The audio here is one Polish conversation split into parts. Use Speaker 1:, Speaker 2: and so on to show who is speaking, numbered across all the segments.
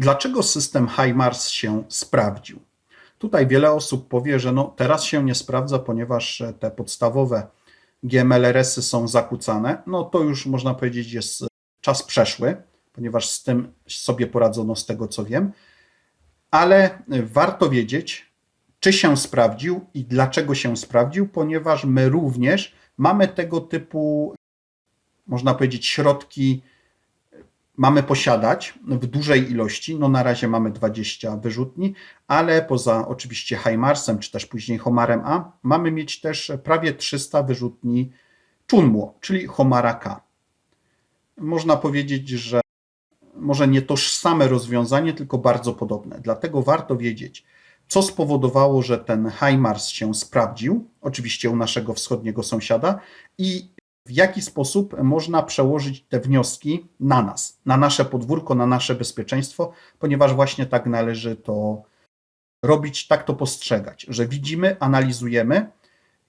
Speaker 1: Dlaczego system HIMARS się sprawdził? Tutaj wiele osób powie, że no teraz się nie sprawdza, ponieważ te podstawowe GMLRS-y są zakłócane. No to już można powiedzieć jest czas przeszły, ponieważ z tym sobie poradzono z tego co wiem. Ale warto wiedzieć, czy się sprawdził i dlaczego się sprawdził, ponieważ my również mamy tego typu, można powiedzieć, środki mamy posiadać w dużej ilości. No na razie mamy 20 wyrzutni, ale poza oczywiście Heimarsem, czy też później Homarem A, mamy mieć też prawie 300 wyrzutni Chunmo, czyli Homara K. Można powiedzieć, że może nie tożsame rozwiązanie, tylko bardzo podobne. Dlatego warto wiedzieć, co spowodowało, że ten HIMARS się sprawdził, oczywiście u naszego wschodniego sąsiada, i w jaki sposób można przełożyć te wnioski na nas, na nasze podwórko, na nasze bezpieczeństwo, ponieważ właśnie tak należy to robić, tak to postrzegać, że widzimy, analizujemy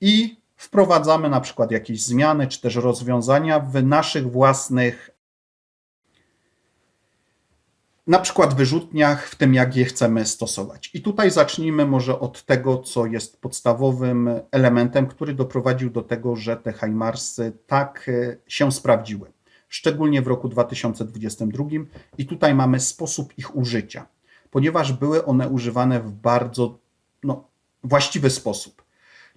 Speaker 1: i wprowadzamy na przykład jakieś zmiany czy też rozwiązania w naszych własnych na przykład wyrzutniach, w tym jak je chcemy stosować. I tutaj zacznijmy może od tego, co jest podstawowym elementem, który doprowadził do tego, że te Heimarsy tak e, się sprawdziły, szczególnie w roku 2022. I tutaj mamy sposób ich użycia, ponieważ były one używane w bardzo no, właściwy sposób,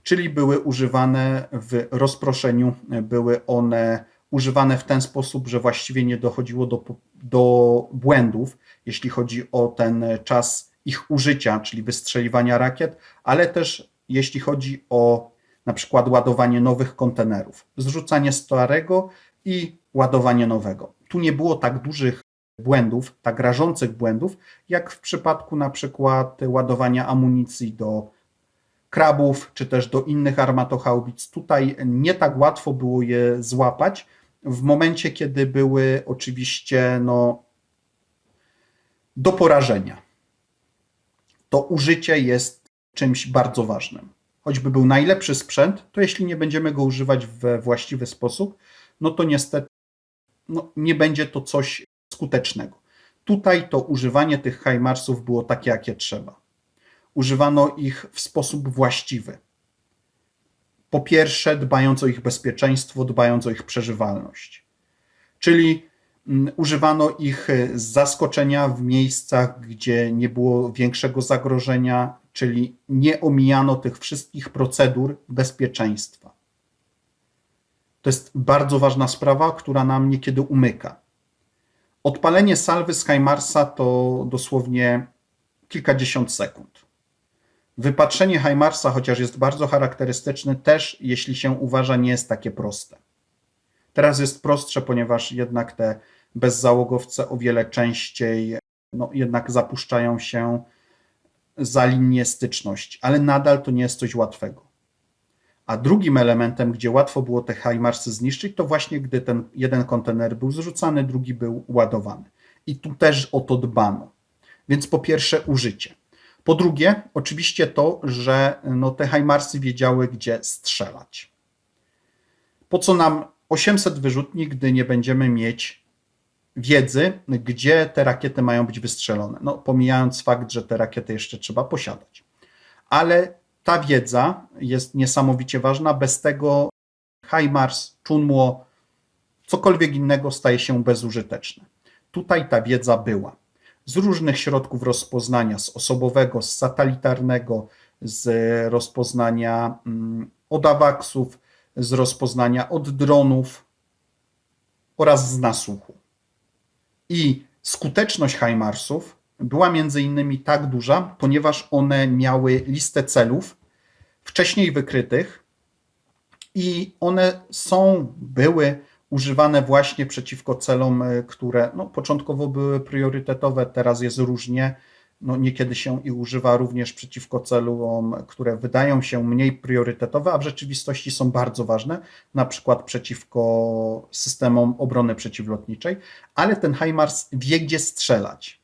Speaker 1: czyli były używane w rozproszeniu, były one używane w ten sposób, że właściwie nie dochodziło do, do błędów, jeśli chodzi o ten czas ich użycia, czyli wystrzeliwania rakiet, ale też jeśli chodzi o na przykład ładowanie nowych kontenerów, zrzucanie starego i ładowanie nowego. Tu nie było tak dużych błędów, tak rażących błędów, jak w przypadku na przykład ładowania amunicji do krabów, czy też do innych armatochaubic. Tutaj nie tak łatwo było je złapać, w momencie, kiedy były oczywiście no, do porażenia. To użycie jest czymś bardzo ważnym. Choćby był najlepszy sprzęt, to jeśli nie będziemy go używać we właściwy sposób, no to niestety no, nie będzie to coś skutecznego. Tutaj to używanie tych Heimarsów było takie, jakie trzeba. Używano ich w sposób właściwy po pierwsze, dbając o ich bezpieczeństwo, dbając o ich przeżywalność. Czyli mm, używano ich z zaskoczenia w miejscach, gdzie nie było większego zagrożenia, czyli nie omijano tych wszystkich procedur bezpieczeństwa. To jest bardzo ważna sprawa, która nam niekiedy umyka. Odpalenie salwy z Heimarsa to dosłownie kilkadziesiąt sekund. Wypatrzenie Heimarsa, chociaż jest bardzo charakterystyczny, też, jeśli się uważa, nie jest takie proste. Teraz jest prostsze, ponieważ jednak te bezzałogowce o wiele częściej no, jednak zapuszczają się za linię styczności, ale nadal to nie jest coś łatwego. A drugim elementem, gdzie łatwo było te Heimarsy zniszczyć, to właśnie gdy ten jeden kontener był zrzucany, drugi był ładowany. I tu też o to dbano. Więc po pierwsze użycie. Po drugie, oczywiście to, że no, te Heimarsy wiedziały, gdzie strzelać. Po co nam 800 wyrzutni, gdy nie będziemy mieć wiedzy, gdzie te rakiety mają być wystrzelone? No, pomijając fakt, że te rakiety jeszcze trzeba posiadać. Ale ta wiedza jest niesamowicie ważna. Bez tego HIMARS, Chunmo, cokolwiek innego staje się bezużyteczne. Tutaj ta wiedza była z różnych środków rozpoznania, z osobowego, z satelitarnego, z rozpoznania mm, od awaksów, z rozpoznania od dronów oraz z nasłuchu. I skuteczność HIMARSów była między innymi tak duża, ponieważ one miały listę celów wcześniej wykrytych i one są, były używane właśnie przeciwko celom, e, które no, początkowo były priorytetowe, teraz jest różnie. No, niekiedy się i używa również przeciwko celom, które wydają się mniej priorytetowe, a w rzeczywistości są bardzo ważne, na przykład przeciwko systemom obrony przeciwlotniczej, ale ten HIMARS wie, gdzie strzelać.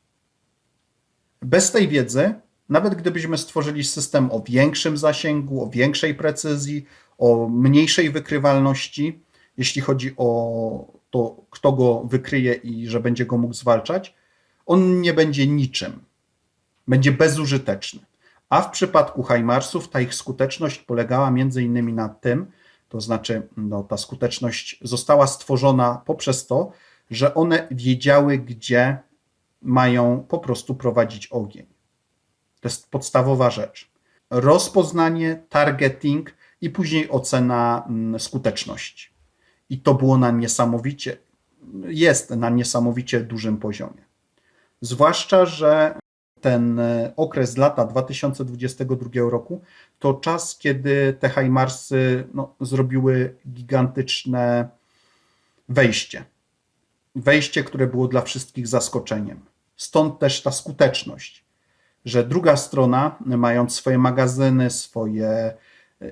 Speaker 1: Bez tej wiedzy, nawet gdybyśmy stworzyli system o większym zasięgu, o większej precyzji, o mniejszej wykrywalności, jeśli chodzi o to, kto go wykryje i że będzie go mógł zwalczać, on nie będzie niczym. Będzie bezużyteczny. A w przypadku Hajmarsów ta ich skuteczność polegała między innymi na tym, to znaczy no, ta skuteczność została stworzona poprzez to, że one wiedziały, gdzie mają po prostu prowadzić ogień. To jest podstawowa rzecz. Rozpoznanie, targeting i później ocena mm, skuteczności. I to było na niesamowicie, jest na niesamowicie dużym poziomie. Zwłaszcza, że ten e, okres lata 2022 roku to czas, kiedy te Hajmarsy no, zrobiły gigantyczne wejście. Wejście, które było dla wszystkich zaskoczeniem. Stąd też ta skuteczność, że druga strona, mając swoje magazyny, swoje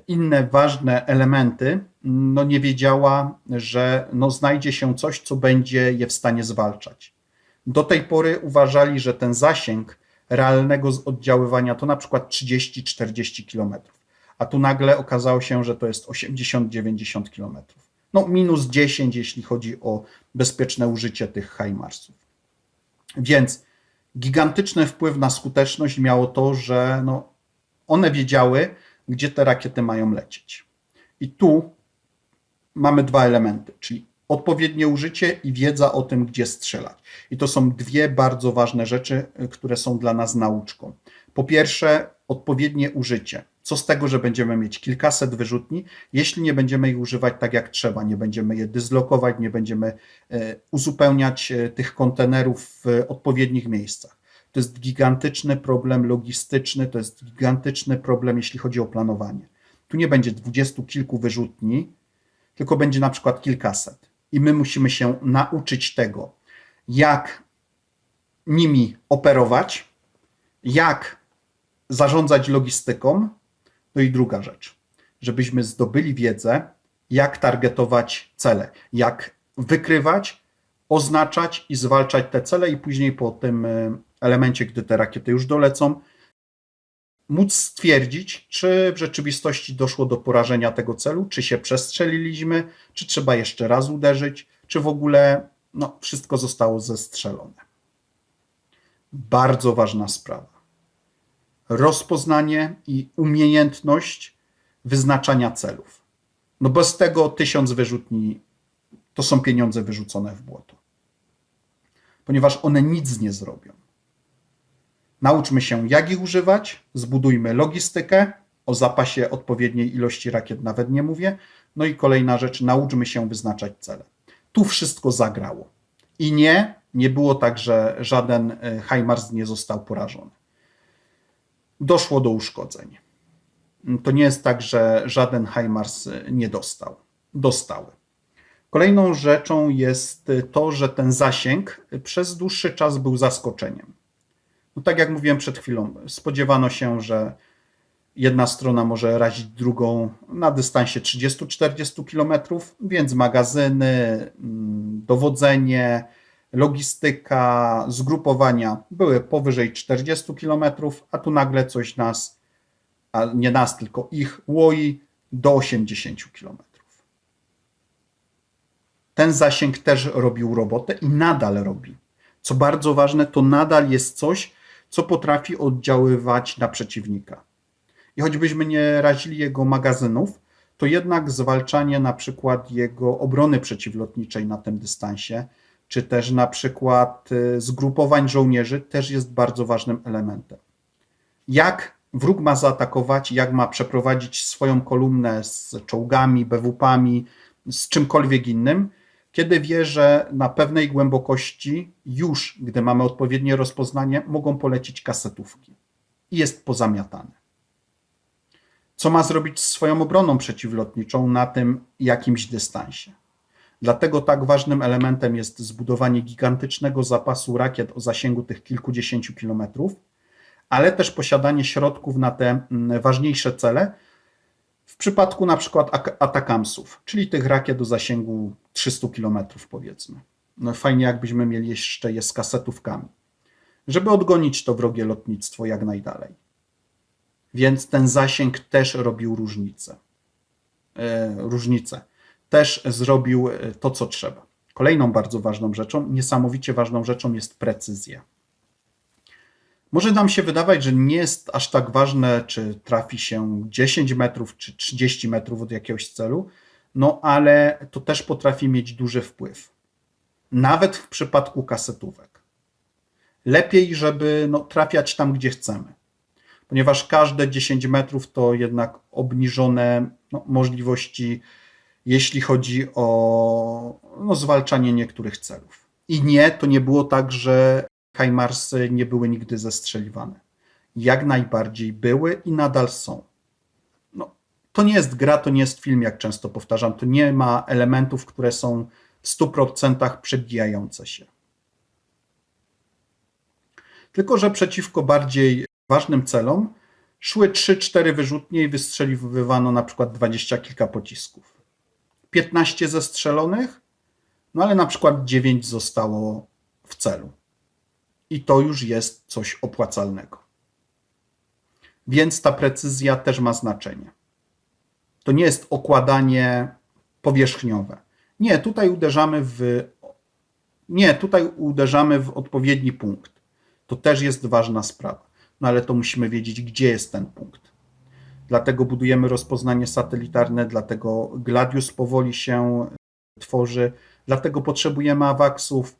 Speaker 1: inne ważne elementy, no nie wiedziała, że no znajdzie się coś, co będzie je w stanie zwalczać. Do tej pory uważali, że ten zasięg realnego oddziaływania to na przykład 30-40 km, a tu nagle okazało się, że to jest 80-90 km. No minus 10, jeśli chodzi o bezpieczne użycie tych HIMARSów. Więc gigantyczny wpływ na skuteczność miało to, że no, one wiedziały, gdzie te rakiety mają lecieć. I tu mamy dwa elementy, czyli odpowiednie użycie i wiedza o tym, gdzie strzelać. I to są dwie bardzo ważne rzeczy, które są dla nas nauczką. Po pierwsze, odpowiednie użycie. Co z tego, że będziemy mieć kilkaset wyrzutni, jeśli nie będziemy ich używać tak jak trzeba, nie będziemy je dyslokować, nie będziemy e, uzupełniać e, tych kontenerów w odpowiednich miejscach. To jest gigantyczny problem logistyczny, to jest gigantyczny problem, jeśli chodzi o planowanie. Tu nie będzie dwudziestu kilku wyrzutni, tylko będzie na przykład kilkaset. I my musimy się nauczyć tego, jak nimi operować, jak zarządzać logistyką. No i druga rzecz, żebyśmy zdobyli wiedzę, jak targetować cele, jak wykrywać, oznaczać i zwalczać te cele, i później po tym e, elemencie, gdy te rakiety już dolecą, móc stwierdzić, czy w rzeczywistości doszło do porażenia tego celu, czy się przestrzeliliśmy, czy trzeba jeszcze raz uderzyć, czy w ogóle no, wszystko zostało zestrzelone. Bardzo ważna sprawa. Rozpoznanie i umiejętność wyznaczania celów. No bez tego tysiąc wyrzutni to są pieniądze wyrzucone w błoto. Ponieważ one nic nie zrobią. Nauczmy się, jak ich używać, zbudujmy logistykę, o zapasie odpowiedniej ilości rakiet nawet nie mówię. No i kolejna rzecz, nauczmy się wyznaczać cele. Tu wszystko zagrało. I nie, nie było tak, że żaden e, HIMARS nie został porażony. Doszło do uszkodzeń. To nie jest tak, że żaden HIMARS e, nie dostał. Dostały. Kolejną rzeczą jest to, że ten zasięg przez dłuższy czas był zaskoczeniem. No tak jak mówiłem przed chwilą, spodziewano się, że jedna strona może razić drugą na dystansie 30-40 km, więc magazyny, mm, dowodzenie, logistyka, zgrupowania były powyżej 40 km, a tu nagle coś nas, a nie nas, tylko ich łoi do 80 km. Ten zasięg też robił robotę i nadal robi. Co bardzo ważne, to nadal jest coś, co potrafi oddziaływać na przeciwnika. I choćbyśmy nie razili jego magazynów, to jednak zwalczanie na przykład jego obrony przeciwlotniczej na tym dystansie, czy też na przykład y, zgrupowań żołnierzy też jest bardzo ważnym elementem. Jak wróg ma zaatakować, jak ma przeprowadzić swoją kolumnę z czołgami, BWP-ami, z czymkolwiek innym, kiedy wie, że na pewnej głębokości już, gdy mamy odpowiednie rozpoznanie, mogą polecić kasetówki i jest pozamiatane. Co ma zrobić z swoją obroną przeciwlotniczą na tym jakimś dystansie? Dlatego tak ważnym elementem jest zbudowanie gigantycznego zapasu rakiet o zasięgu tych kilkudziesięciu kilometrów, ale też posiadanie środków na te mm, ważniejsze cele, w przypadku na przykład atakamsów, czyli tych rakiet do zasięgu 300 km powiedzmy. No fajnie jakbyśmy mieli jeszcze je z kasetówkami, żeby odgonić to wrogie lotnictwo jak najdalej. Więc ten zasięg też robił różnicę. E, różnicę. Też zrobił e, to, co trzeba. Kolejną bardzo ważną rzeczą, niesamowicie ważną rzeczą jest precyzja. Może nam się wydawać, że nie jest aż tak ważne, czy trafi się 10 metrów, czy 30 metrów od jakiegoś celu, no ale to też potrafi mieć duży wpływ. Nawet w przypadku kasetówek. Lepiej, żeby no, trafiać tam, gdzie chcemy, ponieważ każde 10 metrów to jednak obniżone no, możliwości, jeśli chodzi o no, zwalczanie niektórych celów. I nie, to nie było tak, że Hajmarsy nie były nigdy zestrzeliwane. Jak najbardziej były i nadal są. No, to nie jest gra, to nie jest film, jak często powtarzam. To nie ma elementów, które są w 100% przebijające się. Tylko, że przeciwko bardziej ważnym celom szły 3-4 wyrzutnie i wystrzeliwywano na przykład 20 kilka pocisków. 15 zestrzelonych, no ale na przykład 9 zostało w celu. I to już jest coś opłacalnego. Więc ta precyzja też ma znaczenie. To nie jest okładanie powierzchniowe. Nie, tutaj uderzamy w. Nie, tutaj uderzamy w odpowiedni punkt. To też jest ważna sprawa. No ale to musimy wiedzieć, gdzie jest ten punkt. Dlatego budujemy rozpoznanie satelitarne, dlatego Gladius powoli się tworzy, dlatego potrzebujemy awaksów,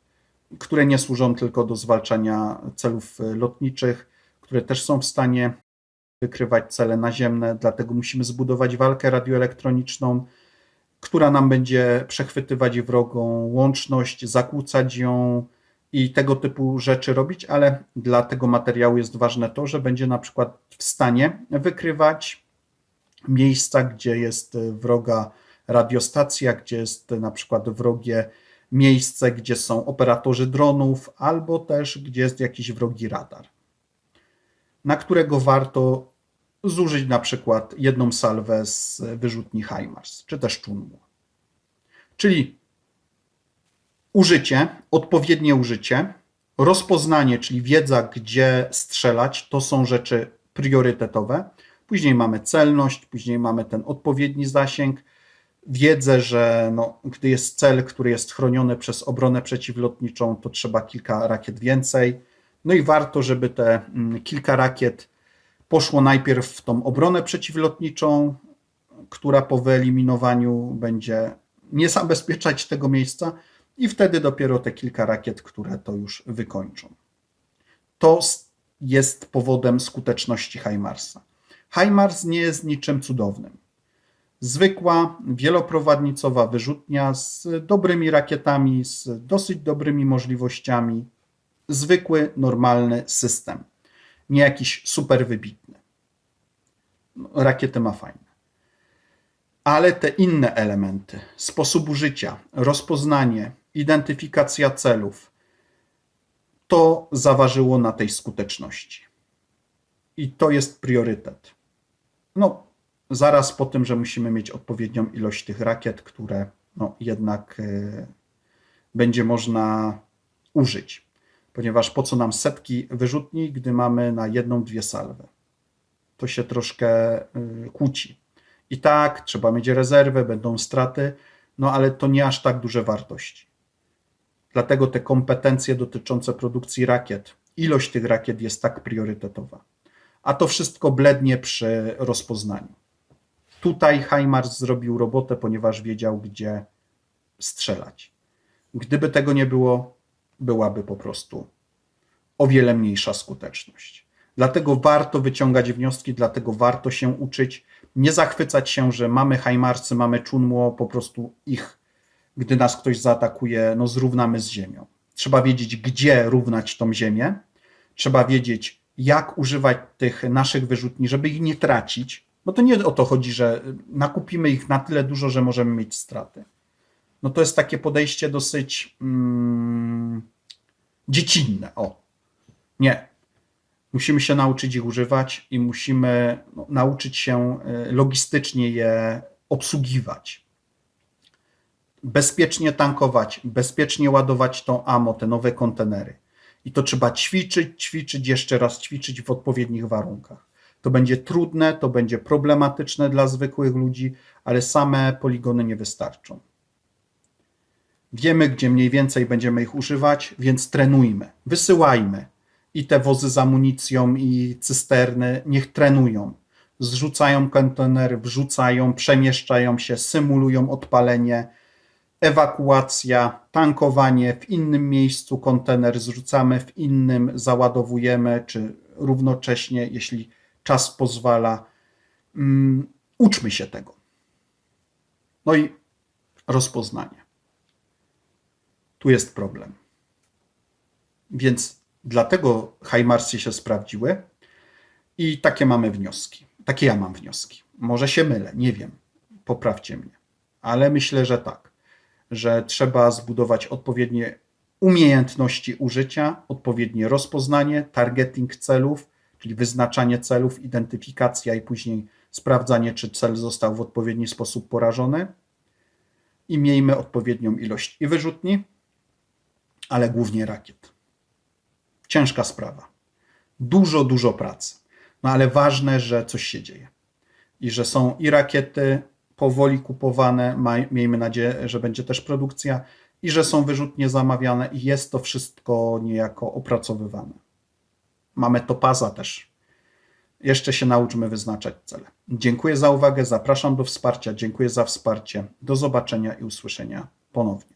Speaker 1: które nie służą tylko do zwalczania celów lotniczych, które też są w stanie wykrywać cele naziemne, dlatego musimy zbudować walkę radioelektroniczną, która nam będzie przechwytywać wrogą łączność, zakłócać ją i tego typu rzeczy robić, ale dla tego materiału jest ważne to, że będzie na przykład w stanie wykrywać miejsca, gdzie jest wroga radiostacja, gdzie jest na przykład wrogie miejsce, gdzie są operatorzy dronów, albo też gdzie jest jakiś wrogi radar, na którego warto zużyć na przykład jedną salwę z wyrzutni HIMARS, czy też Chunmu. Czyli użycie, odpowiednie użycie, rozpoznanie, czyli wiedza, gdzie strzelać, to są rzeczy priorytetowe. Później mamy celność, później mamy ten odpowiedni zasięg, wiedzę, że no, gdy jest cel, który jest chroniony przez obronę przeciwlotniczą, to trzeba kilka rakiet więcej. No i warto, żeby te mm, kilka rakiet poszło najpierw w tą obronę przeciwlotniczą, która po wyeliminowaniu będzie nie zabezpieczać tego miejsca, i wtedy dopiero te kilka rakiet, które to już wykończą. To jest powodem skuteczności HIMARSa. HIMARS nie jest niczym cudownym. Zwykła, wieloprowadnicowa wyrzutnia z dobrymi rakietami, z dosyć dobrymi możliwościami. Zwykły, normalny system. Nie jakiś super wybitny. No, rakiety ma fajne. Ale te inne elementy, sposób użycia, rozpoznanie, identyfikacja celów, to zaważyło na tej skuteczności. I to jest priorytet. No, zaraz po tym, że musimy mieć odpowiednią ilość tych rakiet, które no, jednak y, będzie można użyć. Ponieważ po co nam setki wyrzutni, gdy mamy na jedną, dwie salwy? To się troszkę y, kłóci. I tak, trzeba mieć rezerwę, będą straty, no ale to nie aż tak duże wartości. Dlatego te kompetencje dotyczące produkcji rakiet, ilość tych rakiet jest tak priorytetowa. A to wszystko blednie przy rozpoznaniu. Tutaj HIMARS zrobił robotę, ponieważ wiedział, gdzie strzelać. Gdyby tego nie było, byłaby po prostu o wiele mniejsza skuteczność. Dlatego warto wyciągać wnioski, dlatego warto się uczyć, nie zachwycać się, że mamy Hajmarsy, mamy Chunmo, po prostu ich, gdy nas ktoś zaatakuje, no zrównamy z ziemią. Trzeba wiedzieć, gdzie równać tą ziemię, trzeba wiedzieć, jak używać tych naszych wyrzutni, żeby ich nie tracić, bo to nie o to chodzi, że nakupimy ich na tyle dużo, że możemy mieć straty. No to jest takie podejście dosyć mm, dziecinne. O, nie. Musimy się nauczyć ich używać i musimy no, nauczyć się y, logistycznie je obsługiwać. Bezpiecznie tankować, bezpiecznie ładować tą amo, te nowe kontenery. I to trzeba ćwiczyć, ćwiczyć, jeszcze raz ćwiczyć w odpowiednich warunkach. To będzie trudne, to będzie problematyczne dla zwykłych ludzi, ale same poligony nie wystarczą. Wiemy, gdzie mniej więcej będziemy ich używać, więc trenujmy, wysyłajmy i te wozy z amunicją i cysterny niech trenują. Zrzucają kontenery, wrzucają, przemieszczają się, symulują odpalenie, ewakuacja, tankowanie w innym miejscu, kontener zrzucamy w innym, załadowujemy, czy równocześnie, jeśli czas pozwala. Mm, uczmy się tego. No i rozpoznanie. Tu jest problem. Więc dlatego Hajmarsy się sprawdziły i takie mamy wnioski. Takie ja mam wnioski. Może się mylę, nie wiem. Poprawcie mnie. Ale myślę, że tak, że trzeba zbudować odpowiednie umiejętności użycia, odpowiednie rozpoznanie, targeting celów, czyli wyznaczanie celów, identyfikacja i później sprawdzanie, czy cel został w odpowiedni sposób porażony. I miejmy odpowiednią ilość i wyrzutni, ale głównie rakiet. Ciężka sprawa. Dużo, dużo pracy. No ale ważne, że coś się dzieje. I że są i rakiety powoli kupowane, miejmy nadzieję, że będzie też produkcja, i że są wyrzutnie zamawiane, i jest to wszystko niejako opracowywane. Mamy topaza też. Jeszcze się nauczmy wyznaczać cele. Dziękuję za uwagę, zapraszam do wsparcia, dziękuję za wsparcie. Do zobaczenia i usłyszenia ponownie.